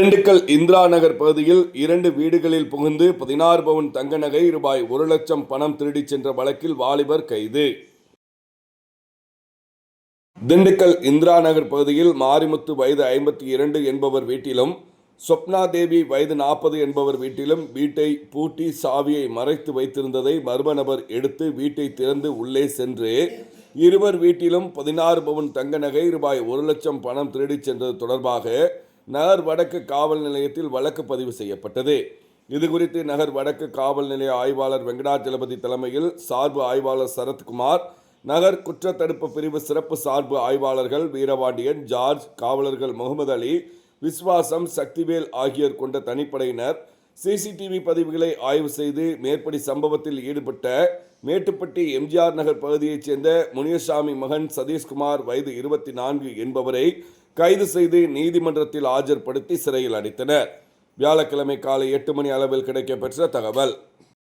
திண்டுக்கல் இந்திரா நகர் பகுதியில் இரண்டு வீடுகளில் புகுந்து பதினாறு பவுன் தங்க நகை ரூபாய் ஒரு லட்சம் பணம் திருடிச் சென்ற வழக்கில் வாலிபர் கைது. திண்டுக்கல் இந்திரா நகர் பகுதியில் மாரிமுத்து வயது ஐம்பத்தி இரண்டு என்பவர் வீட்டிலும் சொப்னா தேவி வயது நாற்பது என்பவர் வீட்டிலும் வீட்டை பூட்டி சாவியை மறைத்து வைத்திருந்ததை மர்ம நபர் எடுத்து வீட்டை திறந்து உள்ளே சென்று இருவர் வீட்டிலும் பதினாறு பவுன் தங்க நகை ரூபாய் ஒரு லட்சம் பணம் திருடிச் சென்றது தொடர்பாக நகர் வடக்கு காவல் நிலையத்தில் வழக்கு பதிவு செய்யப்பட்டது. இதுகுறித்து நகர் வடக்கு காவல் நிலைய ஆய்வாளர் வெங்கடாச்சலபதி தலைமையில் சார்பு ஆய்வாளர் சரத்குமார் நகர் குற்றத்தடுப்பு பிரிவு சிறப்பு சார்பு ஆய்வாளர்கள் வீரபாண்டியன் ஜார்ஜ் காவலர்கள் முகமது அலி விஸ்வாசம் சக்திவேல் ஆகியோர் கொண்ட தனிப்படையினர் சிசிடிவி பதிவுகளை ஆய்வு செய்து மேற்படி சம்பவத்தில் ஈடுபட்ட மேட்டுப்பட்டி எம்ஜிஆர் நகர் பகுதியைச் சேர்ந்த முனியசாமி மகன் சதீஷ்குமார் வயது இருபத்தி நான்கு என்பவரை கைது செய்து நீதிமன்றத்தில் ஆஜர்படுத்தி சிறையில் அடைத்தனர். வியாழக்கிழமை காலை எட்டு மணி அளவில் கிடைக்கப்பெற்ற தகவல்.